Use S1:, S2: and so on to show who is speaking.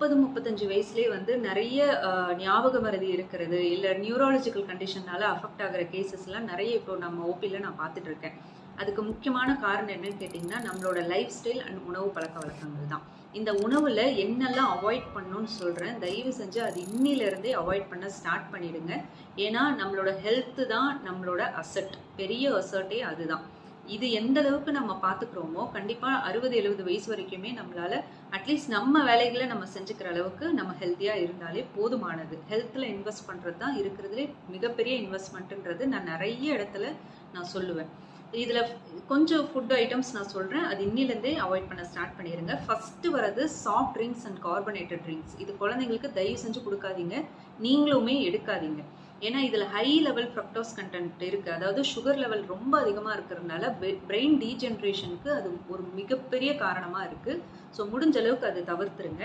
S1: முப்பது முப்பத்தஞ்சு வயசுலேயே வந்து நிறைய ஞாபக மருதி இருக்கிறது இல்லை நியூராலஜிக்கல் கண்டிஷன்னால அஃபெக்ட் ஆகிற கேசஸ்லாம் நிறைய இப்போ நம்ம ஓபியில் நான் பார்த்துட்டு இருக்கேன் அதுக்கு முக்கியமான காரணம் என்னன்னு கேட்டிங்கன்னா நம்மளோட லைஃப் ஸ்டைல் அண்ட் உணவு பழக்க வழக்கங்கள் தான். இந்த உணவில் என்னெல்லாம் அவாய்ட் பண்ணணும்னு சொல்கிறேன் தயவு செஞ்சு அது இன்னிலிருந்தே அவாய்ட் பண்ண ஸ்டார்ட் பண்ணிடுங்க. ஏன்னா நம்மளோட ஹெல்த்து தான் நம்மளோட அசட் பெரிய அசட்டே அதுதான். இது எந்த அளவுக்கு நம்ம பார்த்துக்கிறோமோ கண்டிப்பாக அறுபது எழுபது வயசு வரைக்குமே நம்மளால அட்லீஸ்ட் நம்ம வேலைகளை நம்ம செஞ்சுக்கிற அளவுக்கு நம்ம ஹெல்த்தியாக இருந்தாலே போதுமானது. ஹெல்த்தில் இன்வெஸ்ட் பண்ணுறது தான் இருக்கிறதுலே மிகப்பெரிய இன்வெஸ்ட்மெண்ட்டுன்றது நான் நிறைய இடத்துல நான் சொல்லுவேன். இதில் கொஞ்சம் ஃபுட் ஐட்டம்ஸ் நான் சொல்கிறேன் அது இன்னிலேருந்தே அவாய்ட் பண்ண ஸ்டார்ட் பண்ணிடுங்க ஃபஸ்ட்டு வரது soft drinks and carbonated drinks இது குழந்தைங்களுக்கு தயவு செஞ்சு கொடுக்காதீங்க. நீங்களுமே எடுக்காதீங்க. ஏன்னா இதில் ஹை லெவல் ஃப்ரக்டோஸ் கண்டென்ட் இருக்குது அதாவது சுகர் லெவல் ரொம்ப அதிகமாக இருக்கிறதுனால பிரெயின் டீஜென்ரேஷனுக்கு அது ஒரு மிகப்பெரிய காரணமாக இருக்குது ஸோ முடிஞ்ச அளவுக்கு அதை தவிர்த்துருங்க.